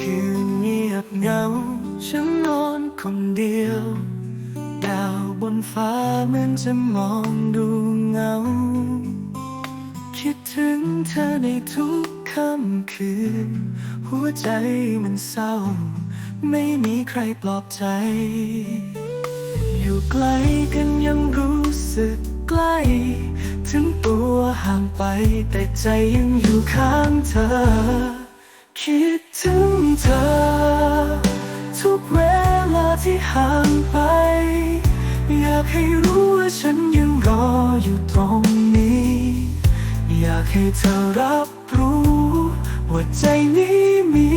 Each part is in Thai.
คืนเงียบเหงา ฉันนอนคนเดียว ดาวบนฟ้าเหมือนจะมองดูเงา คิดถึงเธอในทุกค่ำคืน หัวใจมันเศร้า ไม่มีใครปลอบใจ อยู่ไกลกันยัง ถึงตัวห่างไป แต่ใจยังอยู่ข้างเธอ คิดถึงเธอ ทุกเวลาที่ห่างไป อยากให้รู้ว่าฉันยังรออยู่ตรงนี้ อยากให้เธอรับรู้ ว่าใจนี้มี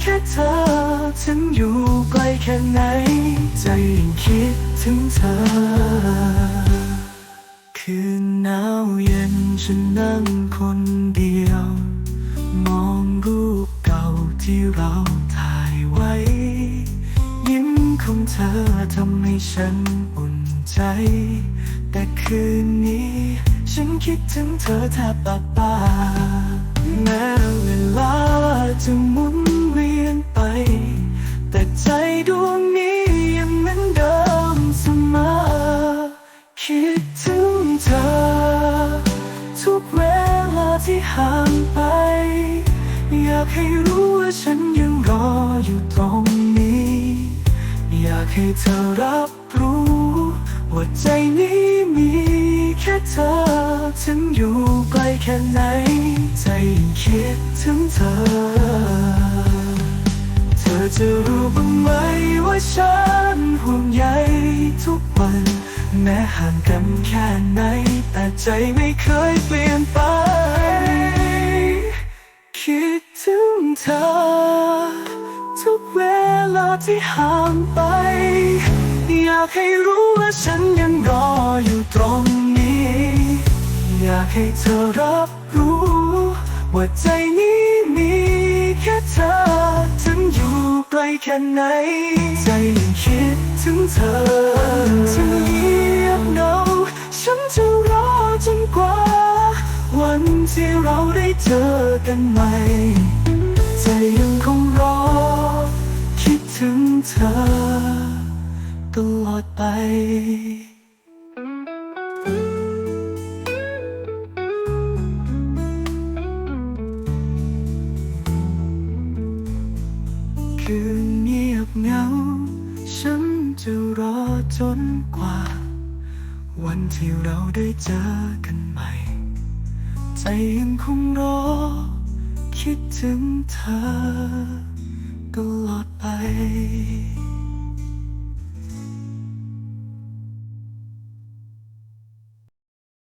แค่เธอถึงอยู่ไกลแค่ไหน ใจยังคิดถึงเธอ หนาวเย็นฉันนั่งคนเดียว มองรูปเก่าที่เราถ่ายไว้ ยิ้มของเธอทำให้ฉันอุ่นใจ แต่คืนนี้ ฉันคิดถึงเธอแทบปากตาแม้เวลาจะหมุนเวียนไป แต่ใจดวงนี้ ห่างไป อยากให้รู้ว่าฉันยังรออยู่ตรงนี้ อยากให้เธอรับรู้ ว่าใจนี้มีแค่เธอ ถึงอยู่ไกลแค่ไหน ใจยังคิดถึงเธอ เธอจะรู้บ้างไหมว่าฉันห่วงใยทุกวัน แม้ห่างกันแค่ไหน แต่ใจไม่เคยเปลี่ยนไป คิดถึงเธอ ทุกเวลาที่ห่างไป อยากให้รู้ว่าฉันยังรออยู่ตรงนี้ อยากให้เธอรับรู้ ว่าใจนี้มีแค่เธอ ถึงอยู่ไกลแค่ไหน ใจยังคิดถึงเธอ ที่เราได้เจอกันใหม่ใจยังคงรอ คิดถึงเธอตลอดไปคืนเงียบเหงา ฉันจะรอจนกว่า วันที่เราได้เจอกันใหม่ ใจยังคงรอ คิดถึงเธอตลอดไป